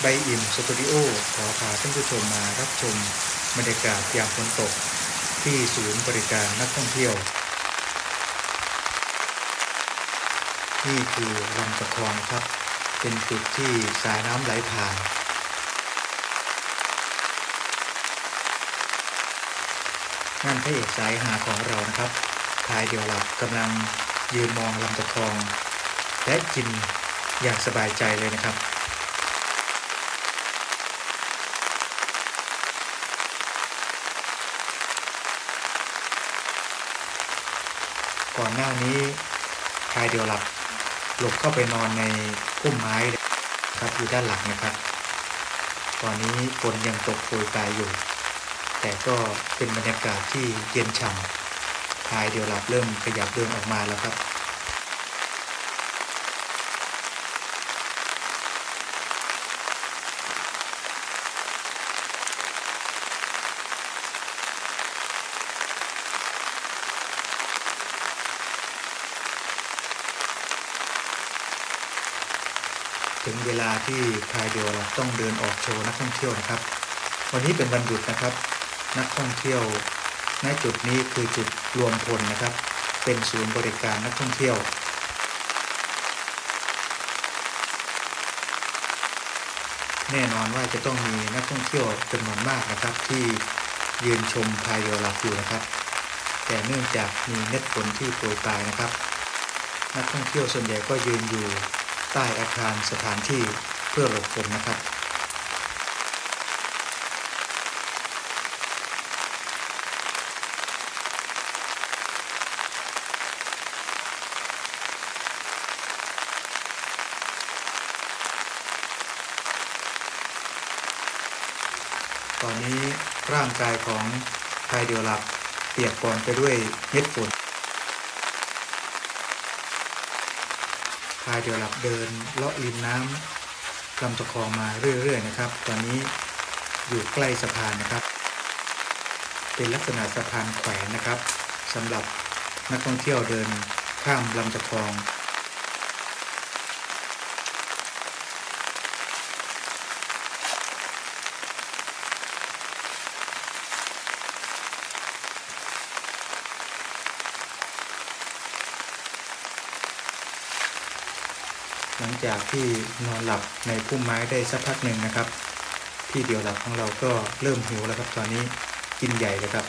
ใบอิ่มสตูดิโอขอพาท่านผู้ชมมารับชมบรรยากาศยามฝนตก ที่ศูนย์บริการนักท่องเที่ยว นี่คือลำตะคองครับ เป็นจุดที่สายน้ำไหลผ่านนั่นพระเอกสายหาของเรานะครับทายเดียวหลับกำลังยืนมองลำตะคอง และกินอย่างสบายใจเลยนะครับ ก่อนหน้านี้ชายเดียวหลับหลบเข้าไปนอนในพุ่มไม้ครับอยู่ด้านหลังนะครับ ตอนนี้ฝนยังตกโปรยปลายอยู่ แต่ก็เป็นบรรยากาศที่เย็นฉ่ำชายเดียวหลับเริ่มขยับเดินออกมาแล้วครับ ถึงเวลาที่พายเดียวเราต้องเดินออกโชว์นักท่องเที่ยวนะครับ วันนี้เป็นวันหยุดนะครับ นักท่องเที่ยวณจุดนี้คือจุดรวมพลนะครับ เป็นศูนย์บริการนักท่องเที่ยว แน่นอนว่าจะต้องมีนักท่องเที่ยวจำนวนมากนะครับ ที่ยืนชมพายเรือหลับอยู่นะครับ แต่เนื่องจากมีเม็ดฝนที่โปรยปลายนะครับ นักท่องเที่ยวส่วนใหญ่ก็ยืนอยู่ ใต้อาคารสถานที่เพื่อหลบฝนนะครับตอนนี้ร่างกายของชายเดียวหลับเปียกปอนไปด้วยเม็ดฝน พายเดียวหลับเดินเลาะริมน้ำลำตะคองมาเรื่อยๆนะครับ ตอนนี้อยู่ใกล้สะพานนะครับ เป็นลักษณะสะพานแขวนนะครับสำหรับนักท่องเที่ยวเดินข้ามลำตะคอง หลังจากที่นอนหลับในพุ่มไม้ได้สักพักหนึ่งนะครับ ที่เดียวหลับของเราก็เริ่มหิวแล้วครับตอนนี้กินใหญ่เลยครับ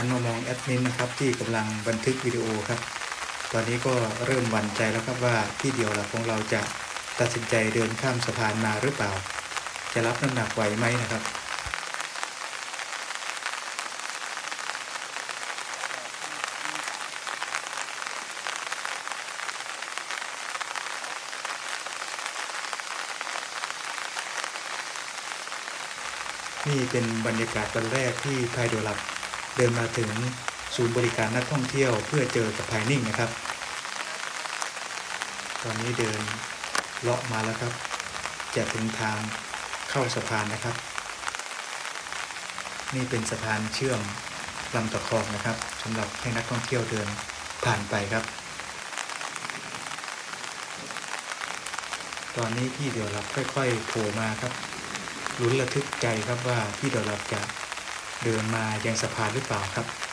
หันมามองแอดมินนะครับที่กำลังบันทึกวิดีโอครับ ตอนนี้ก็เริ่มหวั่นใจแล้วครับว่าที่เดียวหลับของเราจะตัดสินใจเดินข้ามสะพานมาหรือเปล่า จะรับน้ำหนักไหวไหมนะครับนี่เป็นบรรยากาศวันแรกที่พายเดียวหลับ เดินมาถึงศูนย์บริการนักท่องเที่ยวเพื่อเจอกับพายนิ่งนะครับ ตอนนี้เดินเลาะมาแล้วครับ จะถึงทางเข้าสะพานนะครับ นี่เป็นสะพานเชื่อมลำตะคองนะครับสำหรับให้นักท่องเที่ยวเดินผ่านไปครับ ตอนนี้พี่เดียวหลับค่อยๆโผล่มาครับลุ้นระทึกใจครับว่าพี่เดียวหลับจะ เดินมายังสะพานหรือเปล่าครับ